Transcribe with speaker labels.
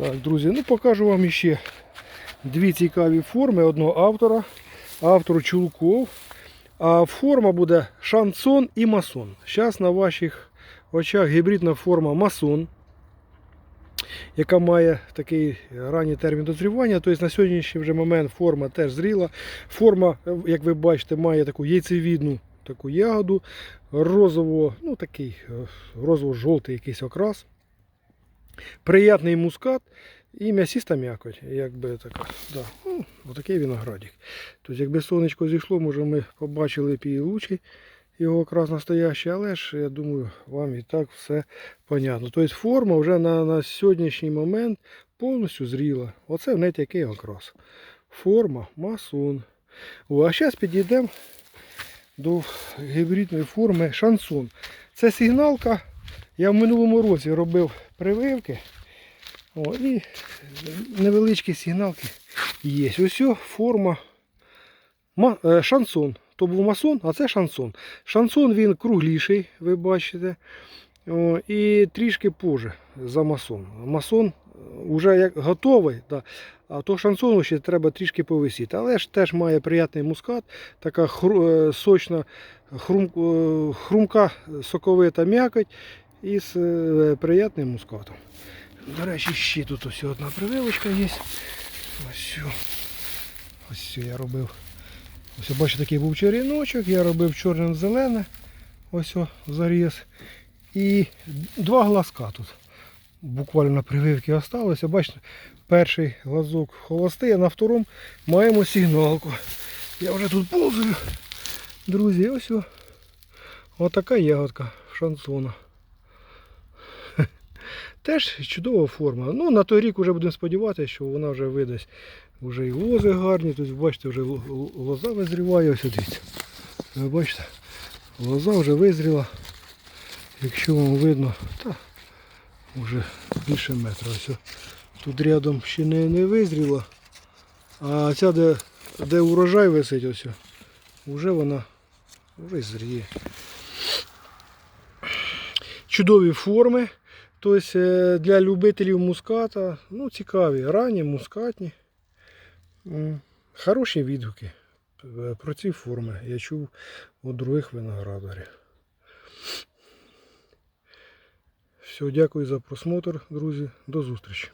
Speaker 1: Так, друзі, ну покажу вам ще дві цікаві форми одного автора. Автор Чулков. А форма буде шансон і масон. Зараз на ваших очах гібридна форма масон, яка має такий ранній термін дозрівання. Тобто на сьогоднішній вже момент форма теж зріла. Форма, як ви бачите, має таку яйцевідну таку ягоду, розово, ну такий е, розово-жовтий якийсь окрас. Приятний мускат і м'ясіста м'якоть. Якби така. Да. Ну, отакий виноградик. Тобто, якби сонечко зійшло, може ми побачили і лучі його якраз настоящий, але ж я думаю, вам і так все понятно. Тобто форма вже на, на сьогоднішній момент повністю зріла. Оце в неї який окрас. Форма, масон. О, а зараз підійдемо до гібридної форми шансон. Це сигналка. Я в минулому році робив прививки. О, і невеличкі сигналки є. Ось форма е, шансон. То був масон, а це шансон. Шансон він кругліший, ви бачите. О, і трішки позже за масон. Масон вже як готовий, да. а то шансону ще треба трішки повисіти. Але ж теж має приятний мускат, така хру, е, сочна, хрум, е, хрумка соковита м'якоть із е, приятним мускатом. До речі, ще тут ось одна прививочка є. Ось. Ось я робив. Ось бачите, такий був черіночок, я робив чорним зелене. Ось о, заріз. І два глазка тут. Буквально прививки осталося. Бачите, перший глазок холостий, а на второму маємо сигналку. Я вже тут ползаю. Друзі, ось о. Отака ягодка шансона. Теж чудова форма. Ну, на той рік вже будемо сподіватися, що вона вже видасть вже і лози гарні. Тут бачите, вже лоза визріває. Ось дивіться. Бачите, лоза вже визріла. Якщо вам видно, та вже більше метра. Ось тут рядом ще не, не визріла. А ця, де, де урожай висить, ось, вже вона вже зріє. Чудові форми. Тобто е, для любителів муската, ну цікаві, ранні, мускатні. Хороші відгуки е, про ці форми я чув у других виноградарів. Все, дякую за просмотр, друзі. До зустрічі.